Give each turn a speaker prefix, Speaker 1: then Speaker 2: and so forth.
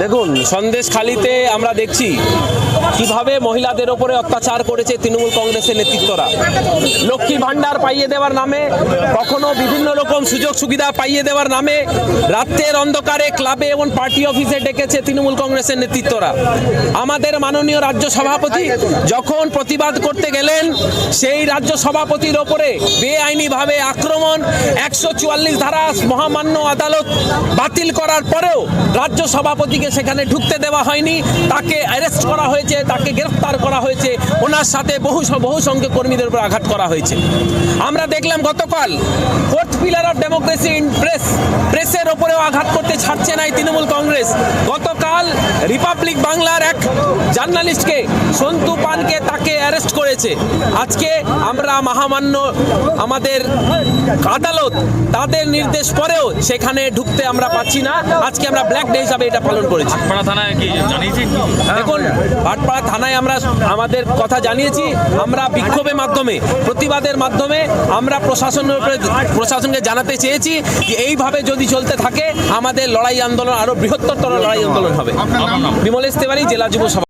Speaker 1: দেখুন সন্দেশখালিতে আমরা দেখছি কীভাবে মহিলাদের ওপরে অত্যাচার করেছে তৃণমূল কংগ্রেসের নেতৃত্বরা? লক্ষ্মী ভাণ্ডার পাইয়ে দেওয়ার নামে, কখনো বিভিন্ন রকম সুযোগ সুবিধা পাইয়ে দেওয়ার নামে, রাত্রের অন্ধকারে ক্লাবে এবং পার্টি অফিসে ডেকেছে তৃণমূল কংগ্রেসের নেতৃত্বরা। আমাদের মাননীয় রাজ্য সভাপতি যখন প্রতিবাদ করতে গেলেন, সেই রাজ্য সভাপতির ওপরে বেআইনিভাবে আক্রমণ, একশো চুয়াল্লিশ ধারা মহামান্য আদালত বাতিল করার পরেও রাজ্য সভাপতিকে সেখানে ঢুকতে দেওয়া হয়নি। তাকে অ্যারেস্ট করা হয়েছে তাকে গ্রেফতার করা হয়েছে। ওনার সাথে বহু বহু সংখ্যক কর্মীদের উপর আঘাত করা হয়েছে। আমরা দেখলাম গতকাল fourth pillar of democracy in press প্রেসের ওপরেও আঘাত করতে ছাড়ছে না এই তৃণমূল কংগ্রেস। গতকাল রিপাবলিক বাংলার এক জার্নালিস্টকে সন্তু পানকে তাকে অ্যারেস্ট করেছে। আজকে আমরা মহামান্য আমাদের আদালত তাদের নির্দেশ পরেও সেখানে ঢুকতে আমরা পাচ্ছি না। আজকে আমরা ব্ল্যাক ডে হিসাবে এটা পালন করেছি।
Speaker 2: থানায় কি
Speaker 1: দেখুন ভাটপাড়া থানায় আমরা আমাদের কথা জানিয়েছি। আমরা বিক্ষোভের মাধ্যমে প্রতিবাদের মাধ্যমে আমরা প্রশাসনের উপরে প্রশাসনকে জানাতে চেয়েছি যে এইভাবে যদি চলতে থাকে আমাদের লড়াই আন্দোলন আরও বৃহত্তর লড়াই আন্দোলন হবে। বিমলেশ তেওয়ারি জেলা যুব সভা।